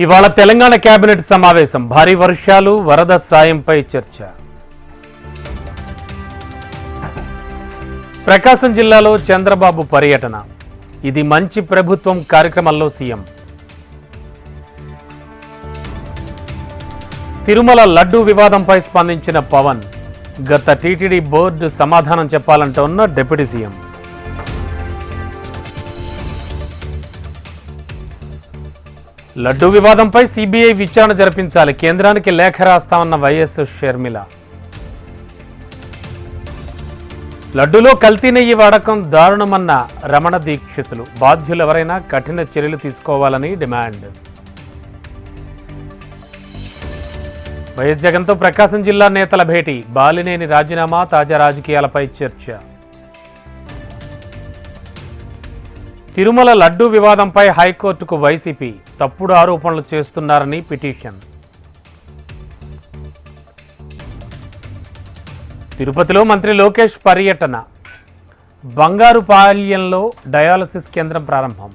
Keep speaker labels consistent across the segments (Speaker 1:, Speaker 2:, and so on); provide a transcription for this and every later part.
Speaker 1: ఇవాళ తెలంగాణ కేబినెట్ సమావేశం. భారీ వర్షాలు వరద సాయంపై చర్చ. ప్రకాశం జిల్లాలో చంద్రబాబు పర్యటన. ఇది మంచి ప్రభుత్వం కార్యక్రమంలో సీఎం. తిరుమల లడ్డూ వివాదంపై స్పందించిన పవన్ గత టీటీడీ బోర్డు సమాధానం చెప్పాలంటోన్న డిప్యూటీ సీఎం. లడ్డు వివాదంపై సిబిఐ విచారణ జరిపించాలి. కేంద్రానికి లేఖ రాస్తామన్న వైఎస్ షర్మిల. లడ్డూలో కల్తీ నెయ్యి వాడకం దారుణమన్న రమణ దీక్షితులు. బాధ్యులెవరైనా కఠిన చర్యలు తీసుకోవాలని డిమాండ్. వైఎస్ జగన్తో ప్రకాశం జిల్లా నేతల భేటీ. బాలినేని రాజీనామా తాజా రాజకీయాలపై చర్చ. తిరుమల లడ్డూ వివాదంపై హైకోర్టుకు వైసీపీ. తప్పుడు ఆరోపణలు చేస్తున్నారని పిటిషన్. తిరుపతిలో మంత్రి లోకేష్ పర్యటన. బంగారు పాల్యంలో డయాలసిస్ కేంద్రం ప్రారంభం.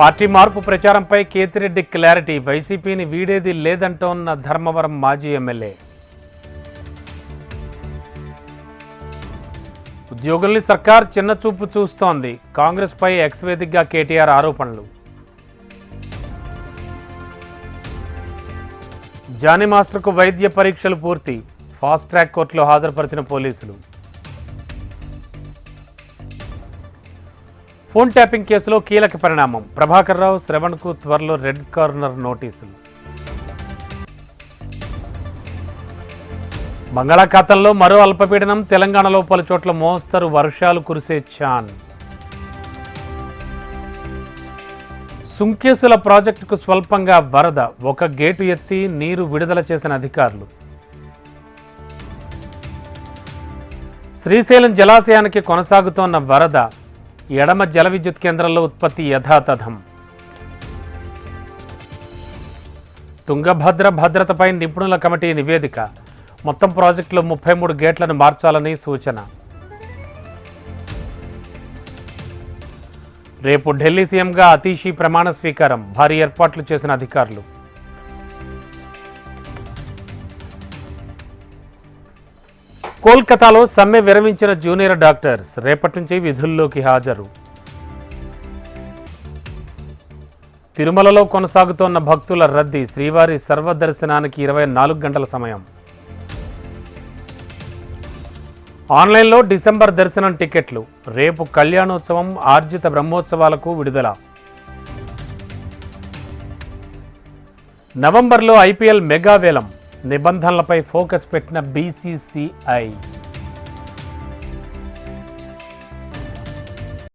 Speaker 1: పార్టీ మార్పు ప్రచారంపై కేతిరెడ్డి క్లారిటీ వైసీపీని వీడేది లేదంటోన్న ధర్మవరం మాజీ ఎమ్మెల్యే. ఉద్యోగుల్ని సర్కార్ చిన్న చూపు చూస్తోంది. కాంగ్రెస్ పై ఎక్స్ వేదికగా కేటీఆర్ ఆరోపణలు. జానీ మాస్టర్కు వైద్య పరీక్షలు పూర్తి. ఫాస్ట్ ట్రాక్ కోర్టులో హాజరుపరిచిన పోలీసులు. ఫోన్ ట్యాపింగ్ కేసులో కీలక పరిణామం. ప్రభాకర్ రావు శ్రవణ్కు త్వరలో రెడ్ కార్నర్ నోటీసులు. బంగాళాఖాతంలో మరో అల్పపీడనం తెలంగాణలో పలు చోట్ల మోస్తరు వర్షాలు కురిసే ఛాన్స్. సుంకేసుల ప్రాజెక్టుకు స్వల్పంగా వరద ఒక గేటు ఎత్తి నీరు విడుదల చేసిన అధికారులు. శ్రీశైలం జలాశయానికి కొనసాగుతోన్న వరద ఎడమ జల విద్యుత్ కేంద్రంలో ఉత్పత్తి యథాతథం. తుంగభద్ర భద్రతపై నిపుణుల కమిటీ నివేదిక. మొత్తం ప్రాజెక్టులో ముప్పై మూడు గేట్లను మార్చాలని సూచన. రేపు ఢిల్లీ సీఎంగా అతీషి ప్రమాణ స్వీకారం. భారీ ఏర్పాట్లు చేసిన అధికారులు. కోల్కతాలో సమ్మె విరమించిన జూనియర్ డాక్టర్స్ రేపటి నుంచి విధుల్లోకి హాజరు. తిరుమలలో కొనసాగుతోన్న భక్తుల రద్దీ శ్రీవారి సర్వదర్శనానికి ఇరవై నాలుగు గంటల సమయం. ఆన్లైన్లో డిసెంబర్ దర్శనం టికెట్లు రేపు కళ్యాణోత్సవం ఆర్జిత బ్రహ్మోత్సవాలకు విడుదల. నవంబర్లో ఐపీఎల్ మెగా వేలం నిబంధనలపై ఫోకస్ పెట్టిన బీసీసీఐ.